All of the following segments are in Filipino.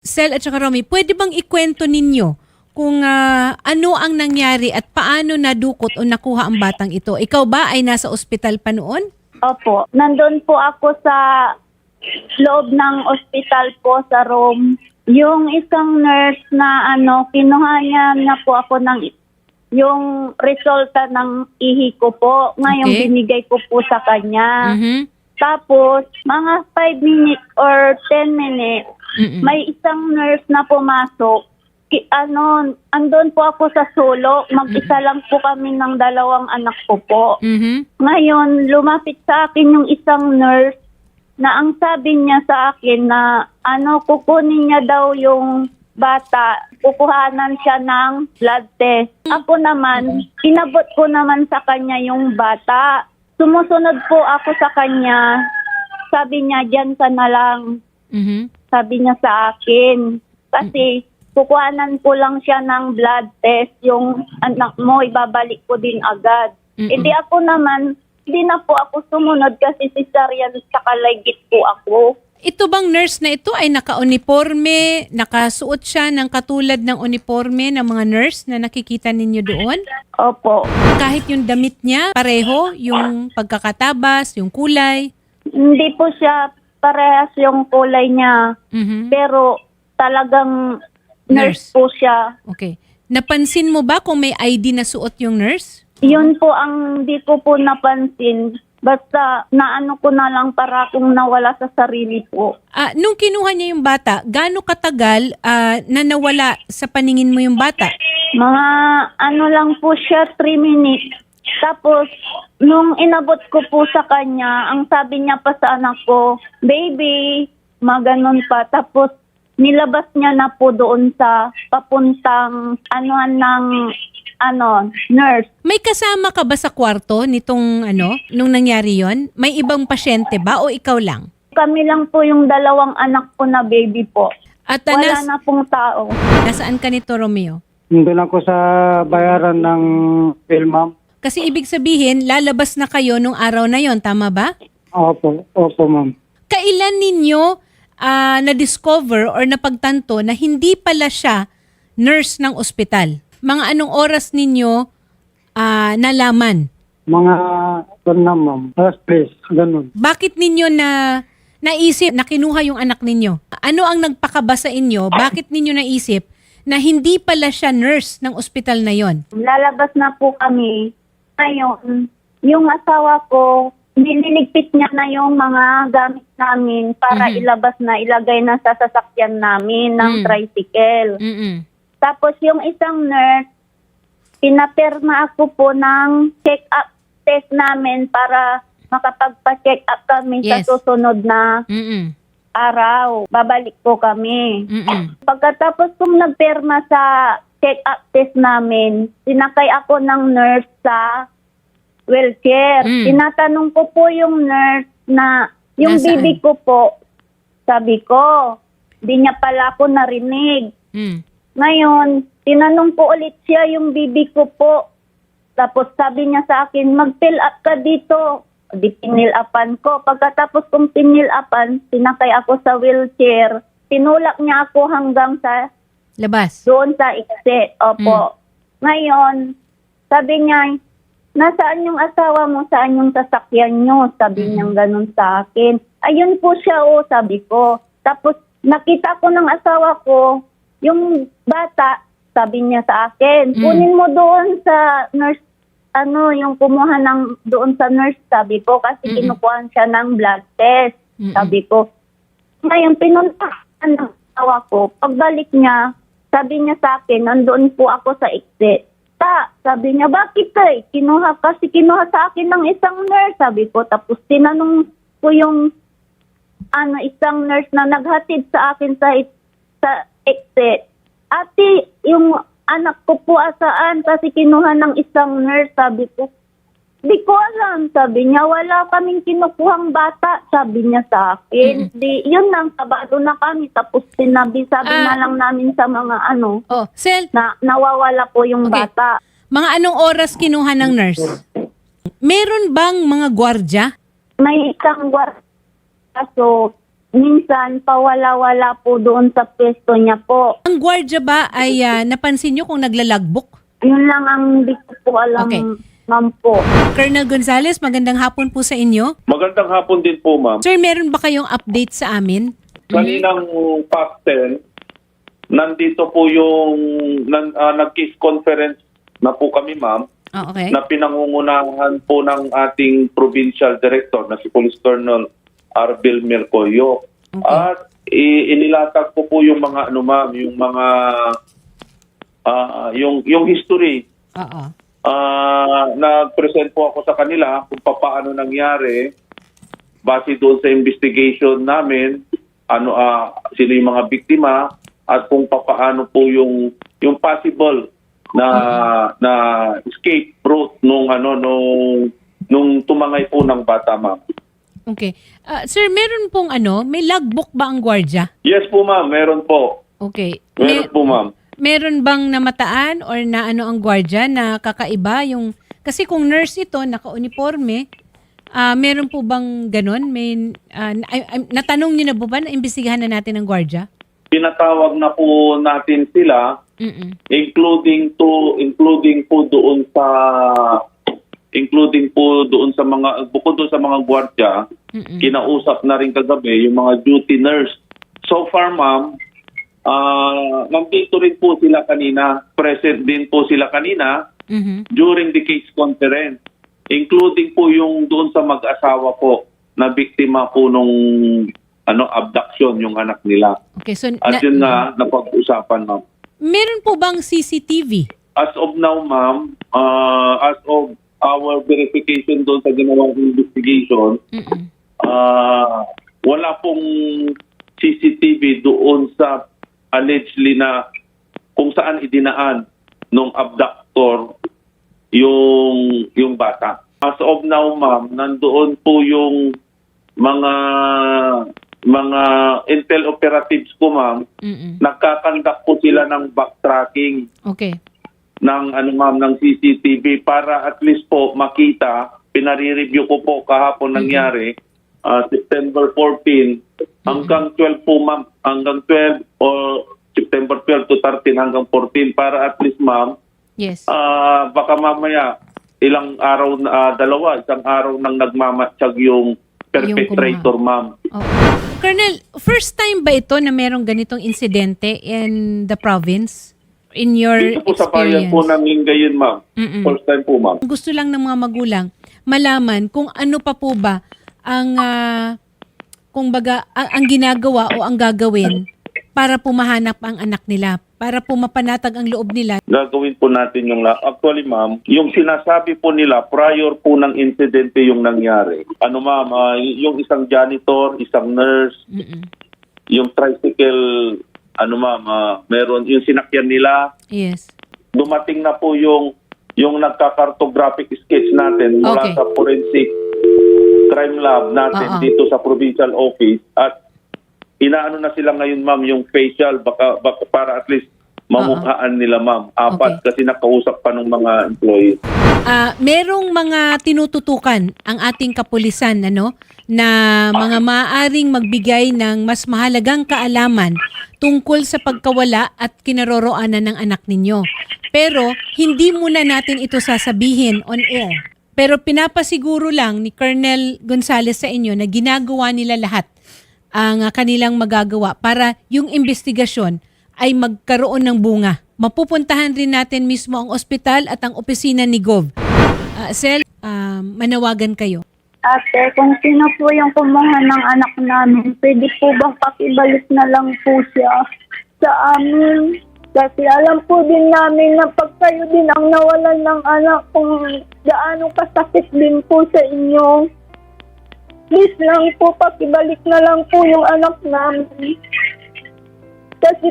Sel at saka Romy, pwede bang ikwento ninyo kung ah, ano ang nangyari at paano nadukot o nakuha ang batang ito? Ikaw ba ay nasa ospital pa noon? Opo. Nandun po ako sa loob ng ospital po sa room. Yung isang nurse na ano, kinuha niya na po ako ng yung resulta ng ihi ko po. Ngayon Okay. binigay ko po sa kanya. Mhm. Tapos, mga 5 minutes or 10 minutes, Mm-mm. may isang nurse na pumasok. Ki, ano, andon po ako sa sulok. Mag-isa lang po kami ng dalawang anak ko po. Mhm. Ngayon, lumapit sa akin yung isang nurse na ang sabi niya sa akin na ano, kukunin niya daw yung bata, kukuhanan siya ng blood test. Ako naman, inabot ko naman sa kanya yung bata. Sumusunod po ako sa kanya. Sabi niya, dyan ka na lang. Mhm. Sabi niya sa akin. Kasi kukuhanan ko lang siya ng blood test. Yung anak mo, ibabalik ko din agad. Mm-mm. Hindi ako naman, hindi na po ako sumunod kasi cesarean sa kalagit po ako. Ito bang nurse na ito ay naka-uniforme, nakasuot siya ng katulad ng uniforme ng mga nurse na nakikita ninyo doon? Opo. Kahit yung damit niya, pareho, yung pagkakatabas, yung kulay. Hindi po siya parehas yung kulay niya. Mhm. Pero talagang Nurse. nurse, po siya. Okay. Napansin mo ba kung may ID na suot yung nurse? Yun po ang di ko po napansin. Basta naano ko na lang para kung nawala sa sarili po. Ah, nung kinuha niya yung bata, gaano katagal ah, na nawala sa paningin mo yung bata? Mga ano lang po siya, 3 minutes. Tapos, nung inabot ko po sa kanya, ang sabi niya pa sa anak ko, baby, maganon pa. Tapos, nilabas niya na po doon sa papuntang anuhan ng ano, nurse. May kasama ka ba sa kwarto nitong ano, nung nangyari yon? May ibang pasyente ba o ikaw lang? Kami lang po yung dalawang anak ko na baby po. At ah, Wala nas- na pong tao. nasaan ka nito, Romeo? Nandun ako sa bayaran ng bill, ma'am. Kasi ibig sabihin, lalabas na kayo nung araw na yon, tama ba? Opo, opo, ma'am. Kailan ninyo ah, na-discover or napagtanto na hindi pala siya nurse ng ospital? Mga anong oras ninyo ah, nalaman? Mga, na, ma'am. Last place, ganun. Bakit ninyo na naisip na kinuha yung anak ninyo? Ano ang nagpakaba sa inyo? Bakit ninyo naisip na hindi pala siya nurse ng ospital na yon? Lalabas na po kami. Ngayon, yung asawa ko, nililigpit niya na yung mga gamit namin para Mhm. ilabas na, ilagay na sa sasakyan namin ng Mm. tricycle. Mm-mm. Tapos yung isang nurse, pinaperma ako po ng check-up test namin para makapagpa-check up kami Yes. sa susunod na Mm-mm. araw. Babalik po kami. Mm-mm. Pagkatapos kong nagperma sa check-up test namin, sinakay ako ng nurse sa wheelchair. Mm. Tinatanong ko po yung nurse na yung Nasaan? bibi ko po, sabi ko, di niya pala ako narinig. Mm. Ngayon, tinanong ko ulit siya yung bibi ko po. Tapos sabi niya sa akin, mag-fill up ka dito. Di pinil upan ko. Pagkatapos kong pinil upan, sinakay ako sa wheelchair. Tinulak niya ako hanggang sa Labas. doon sa exit. Opo. Ngayon, sabi niya, nasaan yung asawa mo? Saan yung sasakyan niyo? Sabi niya ganun sa akin. Ayun po siya, oh, sabi ko. Tapos, nakita ko ng asawa ko, yung bata, sabi niya sa akin, Mm. kunin mo doon sa nurse, ano, yung kumuha ng doon sa nurse, sabi ko, kasi Mm-mm. kinukuhan siya ng blood test. Mm-mm. Sabi ko, ngayon, pinuntahan ng asawa ko. Pagbalik niya, sabi niya sa akin, nandoon po ako sa exit. Ta, sabi niya, bakit tay? Kinuha kasi kinuha sa akin ng isang nurse, sabi ko. Tapos tinanong ko yung ano, isang nurse na naghatid sa akin sa, sa exit. Ate, yung anak ko po asaan kasi kinuha ng isang nurse, sabi ko. Di ko alam, sabi niya, wala kaming kinukuhang bata, sabi niya sa akin. Di, yun lang, kabado na kami. Tapos sinabi, sabi Ah. na lang namin sa mga ano, Oh, Sel, na nawawala po yung Okay. bata. mga anong oras kinuha ng nurse? Meron bang mga gwardya? May isang gwar, kaso minsan pawala-wala po doon sa pwesto niya po. Ang gwardiya ba ay ah, napansin nyo kung naglalagbok? Yun lang ang hindi ko po alam, Okay. Ma'am po. Colonel Gonzales, magandang hapon po sa inyo. Magandang hapon din po, ma'am. Sir, meron ba kayong update sa amin? Kaninang past 10, nandito po yung nan, ah, nag-case conference na po kami, ma'am, Oh, okay. na pinangungunahan po ng ating provincial director na si Police Colonel Arbil Mercoyo. Okay. At i- inilatag ko po yung mga ano ma'am, yung mga ah, yung yung history Oo. Ah, nag-present po ako sa kanila kung paano nangyari base doon sa investigation namin, ano ah sino yung mga biktima at kung paano po yung yung possible na na escape route nung ano nung nung tumangay po ng bata ma'am. Okay. Ah, sir, meron pong ano, may logbook ba ang gwardiya? Yes po ma'am, meron po. Okay. Meron Me- po ma'am. Meron bang namataan or na ano ang gwardiya na kakaiba yung kasi kung nurse ito naka-uniforme ah meron po bang ganun may ay- ay- natanong niyo na po ba na imbestigahan na natin ang gwardiya Pinatawag na po natin sila Mm. including to including po doon sa including po doon sa mga bukod doon sa mga gwardiya Mm-mm. kinausap na rin kagabi yung mga duty nurse so far ma'am ah nandito rin po sila kanina present din po sila kanina Mhm. during the case conference including po yung doon sa mag-asawa po na biktima po nung ano abduction yung anak nila Okay, so at na- yun na napag-usapan ma'am meron po bang CCTV? As of now, ma'am, uh, as of our verification doon sa ginawang investigation, Mm-mm. uh, wala pong CCTV doon sa allegedly na kung saan idinaan nung abductor yung yung bata. As of now, ma'am, nandoon po yung mga mga intel operatives ko, ma'am. Mm-mm. Nagkakandak po sila ng backtracking Okay. ng ano ma'am ng CCTV para at least po makita pinare-review ko po kahapon nangyari ah, September 14 hanggang 12 po ma'am hanggang 12 o September 12 to 13 hanggang 14 para at least ma'am Yes. ah, baka mamaya ilang araw na ah, dalawa isang araw nang nagmamatsyag yung perpetrator ma'am Oh. Colonel, first time ba ito na merong ganitong insidente in the province? In your dito po sa bayan experience? po ng Lingayen ma'am Mm-mm. first time po ma'am Gusto lang ng mga magulang malaman kung ano pa po ba ang ah, kung baga ang, ang ginagawa o ang gagawin para po mahanap ang anak nila, para po mapanatag ang loob nila. gagawin po natin yung la- actually ma'am yung sinasabi po nila prior po ng insidente yung nangyari ano ma'am y- yung isang janitor isang nurse Mm-mm. yung tricycle ano ma'am ah, meron yung sinakyan nila Yes. dumating na po yung yung nagka-cartographic sketch natin mula Okay. sa forensic crime lab natin Oo. dito sa provincial office at inaano na sila ngayon ma'am yung facial baka, baka para at least mamukhaan nila ma'am apat kasi nakausap pa ng mga employees Ah, merong mga tinututukan ang ating kapulisan ano na mga maaaring magbigay ng mas mahalagang kaalaman tungkol sa pagkawala at kinaroroonan ng anak ninyo. Pero hindi muna natin ito sasabihin on air. Pero pinapasiguro lang ni Colonel Gonzales sa inyo na ginagawa nila lahat ang ah, kanilang magagawa para yung investigasyon ay magkaroon ng bunga. Mapupuntahan rin natin mismo ang ospital at ang opisina ni Gov. Ah, Sel, ah, manawagan kayo. Ate, kung sino po yung kumuha ng anak namin, pwede po bang pakibalik na lang po siya sa amin? Kasi alam po din namin na pag kayo din ang nawalan ng anak, kung gaano kasakit din po sa inyo. Please lang po, pakibalik na lang po yung anak namin. Kasi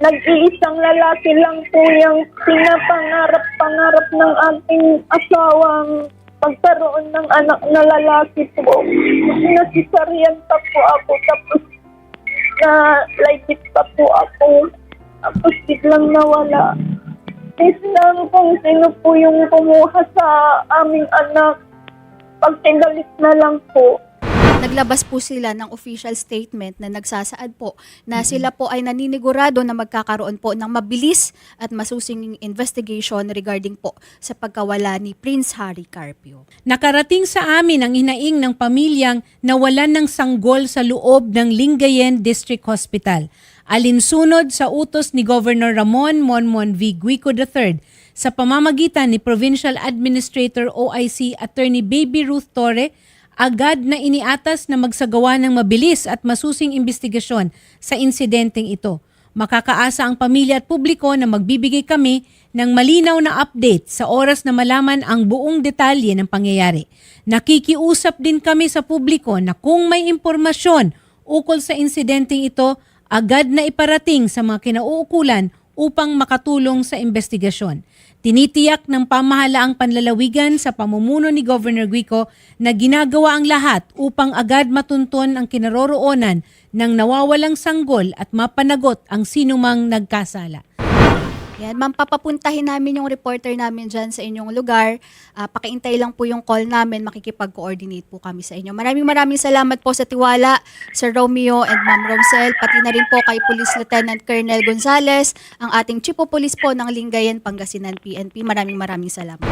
nag-iisang lalaki lang po yung pinapangarap-pangarap ng ating asawang pagkaroon ng anak na lalaki po. Nasisaryan pa po ako tapos na lightip pa po ako. Tapos biglang nawala. Please lang kung sino po yung kumuha sa aming anak. Pagtinggalit na lang po. Naglabas po sila ng official statement na nagsasaad po na sila po ay naninigurado na magkakaroon po ng mabilis at masusing investigation regarding po sa pagkawala ni Prince Harry Carpio. Nakarating sa amin ang hinaing ng pamilyang nawalan ng sanggol sa loob ng Lingayen District Hospital. Alinsunod sa utos ni Governor Ramon Monmon V. Guico III sa pamamagitan ni Provincial Administrator OIC Attorney Baby Ruth Torre, agad na iniatas na magsagawa ng mabilis at masusing investigasyon sa insidenteng ito. Makakaasa ang pamilya at publiko na magbibigay kami ng malinaw na update sa oras na malaman ang buong detalye ng pangyayari. Nakikiusap din kami sa publiko na kung may impormasyon ukol sa insidenteng ito, agad na iparating sa mga kinauukulan upang makatulong sa investigasyon. Tinitiyak ng pamahalaang panlalawigan sa pamumuno ni Governor Guico na ginagawa ang lahat upang agad matunton ang kinaroroonan ng nawawalang sanggol at mapanagot ang sinumang nagkasala. Yan, ma'am, papapuntahin namin yung reporter namin dyan sa inyong lugar. Ah, pakiintay lang po yung call namin, makikipag-coordinate po kami sa inyo. Maraming maraming salamat po sa tiwala, Sir Romeo and Ma'am Romsel, pati na rin po kay Police Lieutenant Colonel Gonzales, ang ating Chief of Police po ng Lingayen, Pangasinan PNP. Maraming maraming salamat.